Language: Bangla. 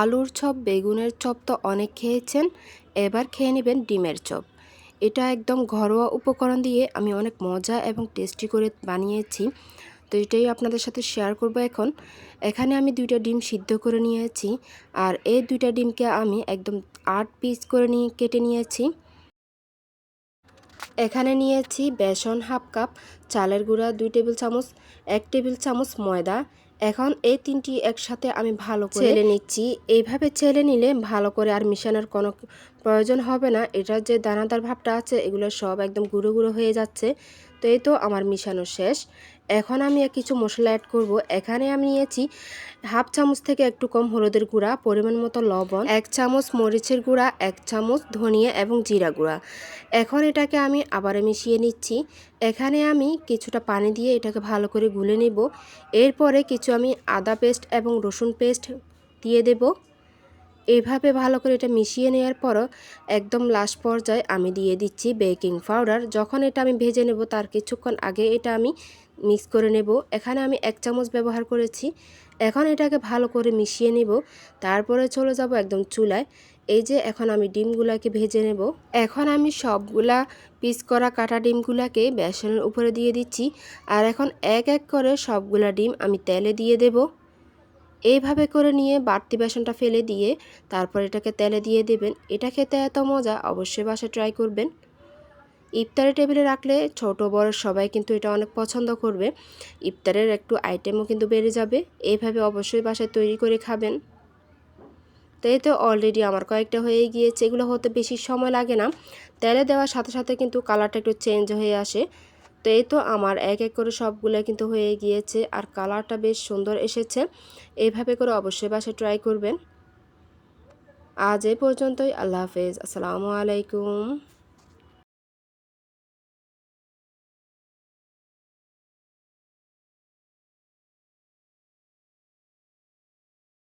আলুর চপ, বেগুনের চপ তো অনেক খেয়েছেন, এবার খেয়ে নেবেন ডিমের চপ। এটা একদম ঘরোয়া উপকরণ দিয়ে আমি অনেক মজা এবং টেস্টি করে বানিয়েছি। তো এটাই আপনাদের সাথে শেয়ার করব এখন। এখানে আমি দুইটা ডিম সিদ্ধ করে নিয়েছি, আর এই দুইটা ডিমকে আমি একদম আট পিস করে নিয়ে কেটে নিয়েছি। এখানে নিয়েছি বেসন হাফ কাপ, চালের গুঁড়া দুই টেবিল চামচ, এক টেবিল চামচ ময়দা। এখন এই তিনটি একসাথে আমি ভালো করে চেলে নিচ্ছি। এইভাবে ছেলে নিলে ভালো করে আর মিশানোর কোনো প্রয়োজন হবে না। এটার যে দানাদার ভাবটা আছে, এগুলো সব একদম গুঁড়ো গুঁড়ো হয়ে যাচ্ছে। তো এই তো আমার মিশানো শেষ। এখন আমি কিছু মশলা অ্যাড করব। এখানে আমি নিয়েছি হাফ চামচ থেকে একটু কম হলুদের গুঁড়া, পরিমাণ মতো লবণ, এক চামচ মরিচের গুঁড়া, এক চামচ ধনিয়া এবং জিরা গুঁড়া। এখন এটাকে আমি আবার মিশিয়ে নিচ্ছি। এখানে আমি কিছুটা পানি দিয়ে এটাকে ভালো করে গুলে নিব। এরপরে কিছু আমি আদা পেস্ট এবং রসুন পেস্ট দিয়ে দেব। এভাবে ভালো করে এটা মিশিয়ে নেওয়ার পরও একদম লাস্ট পর্যায়ে আমি দিয়ে দিচ্ছি বেকিং পাউডার যখন এটা আমি ভেজে নেব, তার কিছুক্ষণ আগে এটা আমি মিক্স করে নেব। এখানে আমি এক চামচ ব্যবহার করেছি। এখন এটাকে ভালো করে মিশিয়ে নেব। তারপরে চলে যাব একদম চুলায়। এই যে, এখন আমি ডিমগুলাকে ভেজে নেব। এখন আমি সবগুলা পিস করা কাটা ডিমগুলাকে বেসনের উপরে দিয়ে দিচ্ছি। আর এখন এক এক করে সবগুলা ডিম আমি তেলে দিয়ে দেব। এইভাবে করে নিয়ে বাড়তি বেসনটা ফেলে দিয়ে তারপর এটাকে তেলে দিয়ে দেবেন। এটা খেতে এত মজা, অবশ্যই বাসায় ট্রাই করবেন। ইফতারের টেবিলে রাখলে ছোট, বড় সবাই কিন্তু এটা অনেক পছন্দ করবে। ইফতারের একটু আইটেমও কিন্তু বেড়ে যাবে। এইভাবে অবশ্যই বাসায় তৈরি করে খাবেন। তো এই তো অলরেডি আমার কয়েকটা হয়ে গিয়েছে। এগুলো হতে বেশি সময় লাগে না। তেলে দেওয়ার সাথে সাথে কিন্তু কালারটা একটু চেঞ্জ হয়ে আসে। তো এই তো আমার এক এক করে সবগুলো কিন্তু হয়ে গিয়েছে আর কালারটা বেশ সুন্দর এসেছে। এইভাবে করে অবশ্যই বাসায় ট্রাই করবেন। আজ এ পর্যন্তই, আল্লাহ হাফেজ। আসসালামু আলাইকুম।